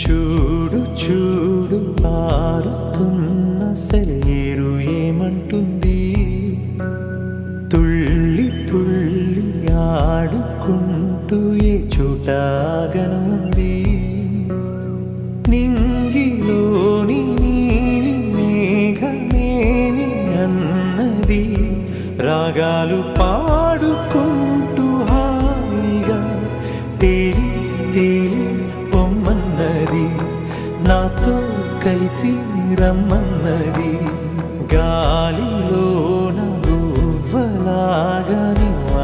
చూడు చూడు పారుతున్న సెలయేరు ఏమంటుంది? తుళ్ళి తుళ్ళి ఆడుకుంటూ ఏ చోటాగనుంది నింగిలోని నీలి మేఘమేమి అన్నది? రాగాలు పాడుకుంటూ కలిసి రమ్మన్నది. గాలిలో నవ్వలాగా నిన్ను